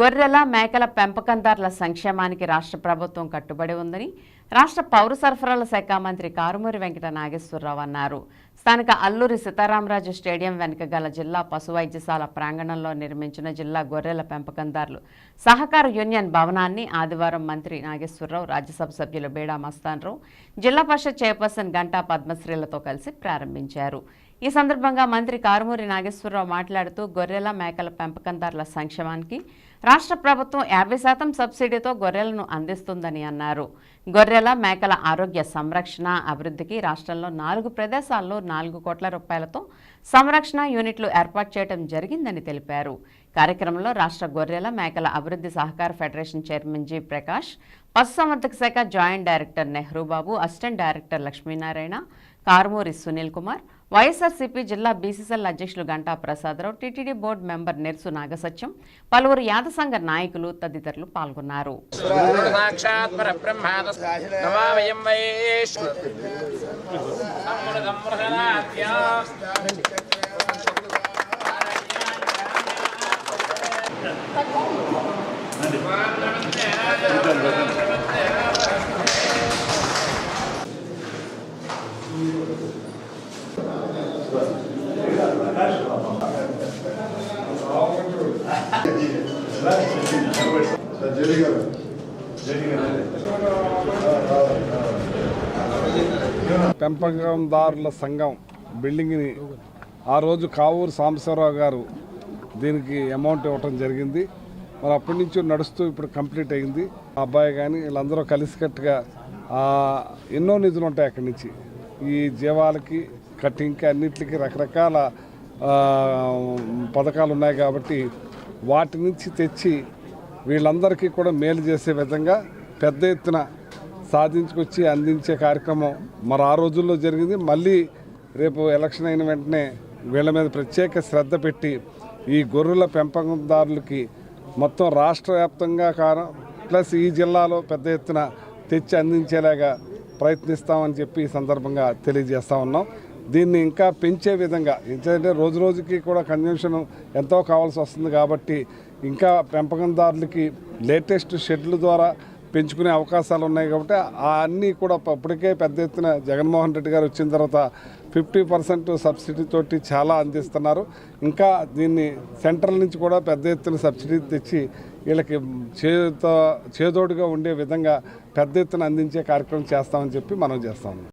గొర్రెల మేకల పెంపకందారుల సంక్షేమానికి రాష్ట్ర ప్రభుత్వం కట్టుబడి ఉందని రాష్ట్ర పౌర సరఫరాల శాఖ మంత్రి కారుమూరి వెంకట నాగేశ్వరరావు అన్నారు. స్థానిక అల్లూరి సీతారామరాజు స్టేడియం వెనుక గల జిల్లా పశు వైద్యశాల ప్రాంగణంలో నిర్మించిన జిల్లా గొర్రెల పెంపకందారులు సహకార యూనియన్ భవనాన్ని ఆదివారం మంత్రి నాగేశ్వరరావు రాజ్యసభ సభ్యులు బేడా మస్తాన్రావు జిల్లా పరిషత్ చైర్పర్సన్ గంటా పద్మశ్రీలతో కలిసి ప్రారంభించారు. ఈ సందర్భంగా మంత్రి కారుమూరి నాగేశ్వరరావు మాట్లాడుతూ గొర్రెల మేకల పెంపకందారుల సంక్షేమానికి రాష్ట్ర ప్రభుత్వం యాభై శాతం సబ్సిడీతో గొర్రెలను అందిస్తుందని అన్నారు. గొర్రెల మేకల ఆరోగ్య సంరక్షణ అభివృద్ధికి రాష్ట్రంలో నాలుగు ప్రదేశాల్లో నాలుగు కోట్ల రూపాయలతో సంరక్షణ యూనిట్లు ఏర్పాటు చేయడం జరిగిందని తెలిపారు. కార్యక్రమంలో రాష్ట్ర గొర్రెల మేకల అభివృద్ధి సహకార ఫెడరేషన్ చైర్మన్ జి. ప్రకాష్ పశుసంవర్ధక శాఖ joint director Nehrubabu assistant director Lakshminarayana Karumuri Sunil Kumar YSRCP జిల్లా బీసీసీఎల్ అధ్యక్షులు Ganta Prasadarao TTD board member Nersu Nagasatyam పలువురు యాద సంఘ నాయకులు తదితరులు పాల్గొన్నారు. సాక్షాత్ పెంపకందారుల సంఘం బిల్డింగ్ని ఆ రోజు కావూరు సాంబశివరావు గారు దీనికి అమౌంట్ ఇవ్వటం జరిగింది. మరి అప్పటి నుంచి నడుస్తూ ఇప్పుడు కంప్లీట్ అయింది. ఆ అబ్బాయి కానీ వీళ్ళందరూ కలిసికట్టుగా ఎన్నో నిధులు ఉంటాయి అక్కడి నుంచి. ఈ జీవాలకి కటింగ్కి అన్నిటికీ రకరకాల పథకాలు ఉన్నాయి కాబట్టి వాటి నుంచి తెచ్చి వీళ్ళందరికీ కూడా మేలు చేసే విధంగా పెద్ద ఎత్తున సాధించుకొచ్చి అందించే కార్యక్రమం మరి ఆ రోజుల్లో జరిగింది. మళ్ళీ రేపు ఎలక్షన్ అయిన వెంటనే వీళ్ళ మీద ప్రత్యేక శ్రద్ధ పెట్టి ఈ గొర్రెల పెంపకందారులకి మొత్తం రాష్ట్ర వ్యాప్తంగా కారం ప్లస్ ఈ జిల్లాలో పెద్ద ఎత్తున తెచ్చి అందించేలాగా ప్రయత్నిస్తామని చెప్పి ఈ సందర్భంగా తెలియజేస్తా ఉన్నాం. దీన్ని ఇంకా పెంచే విధంగా ఎందుకంటే రోజు రోజుకి కూడా కన్జంప్షన్ ఎంతో కావాల్సి వస్తుంది కాబట్టి ఇంకా పెంపకందారులకి లేటెస్ట్ షెడ్ల ద్వారా పెంచుకునే అవకాశాలు ఉన్నాయి కాబట్టి ఆ అన్నీ కూడా అప్పటికే ఇప్పటికే పెద్ద ఎత్తున జగన్మోహన్ రెడ్డి గారు వచ్చిన తర్వాత ఫిఫ్టీ పర్సెంట్ సబ్సిడీ తోటి చాలా అందిస్తున్నారు. ఇంకా దీన్ని సెంట్రల్ నుంచి కూడా పెద్ద ఎత్తున సబ్సిడీ తెచ్చి వీళ్ళకి చేతో చేదోడుగా ఉండే విధంగా పెద్ద ఎత్తున అందించే కార్యక్రమం చేస్తామని చెప్పి మనం చేస్తాము